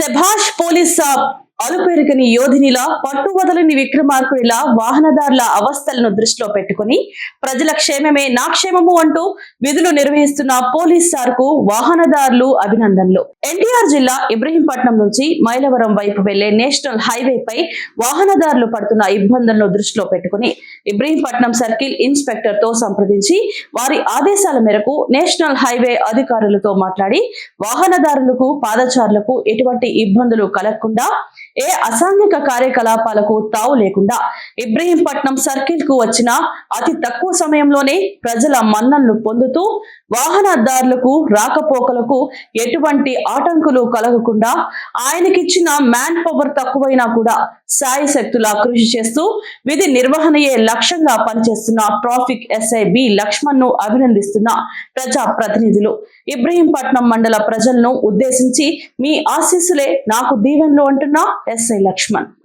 శభాష్ పోలీస్ సాబ్ అలుపెరుగని యోధినిలా పట్టువదలని విక్రమార్కుడిలా వాహనదారుల అవస్థలను దృష్టిలో పెట్టుకుని ప్రజల క్షేమమే నా క్షేమము అంటూ విధులు నిర్వహిస్తున్న పోలీస్ సార్కు వాహనదారులు అభినందనలు. ఎన్టీఆర్ జిల్లా ఇబ్రహీంపట్నం నుంచి మైలవరం వైపు వెళ్ళే నేషనల్ హైవేపై వాహనదారులు పడుతున్న ఇబ్బందులను దృష్టిలో పెట్టుకుని ఇబ్రహీంపట్నం సర్కిల్ ఇన్స్పెక్టర్తో సంప్రదించి వారి ఆదేశాల మేరకు నేషనల్ హైవే అధికారులతో మాట్లాడి వాహనదారులకు పాదచారులకు ఎటువంటి ఇబ్బందులు కలగకుండా ఏ అసాంఘిక కార్యకలాపాలకు తావు లేకుండా ఇబ్రహీంపట్నం సర్కిల్కు వచ్చిన అతి తక్కువ సమయంలోనే ప్రజల మన్ననలు పొందుతూ వాహనదారులకు రాకపోకలకు ఎటువంటి ఆటంకులు కలగకుండా ఆయనకిచ్చిన మ్యాన్ పవర్ తక్కువైనా కూడా సాయి శక్తులా కృషి చేస్తూ విధి నిర్వహణయే లక్ష్యంగా పనిచేస్తున్న ట్రాఫిక్ ఎస్ఐ బి లక్ష్మణ్ను అభినందిస్తున్న ప్రజా ప్రతినిధులు. ఇబ్రహీంపట్నం మండల ప్రజలను ఉద్దేశించి మీ ఆశీస్సులే నాకు దీవెనలు అంటున్నా ఎస్ఐ లక్ష్మణ్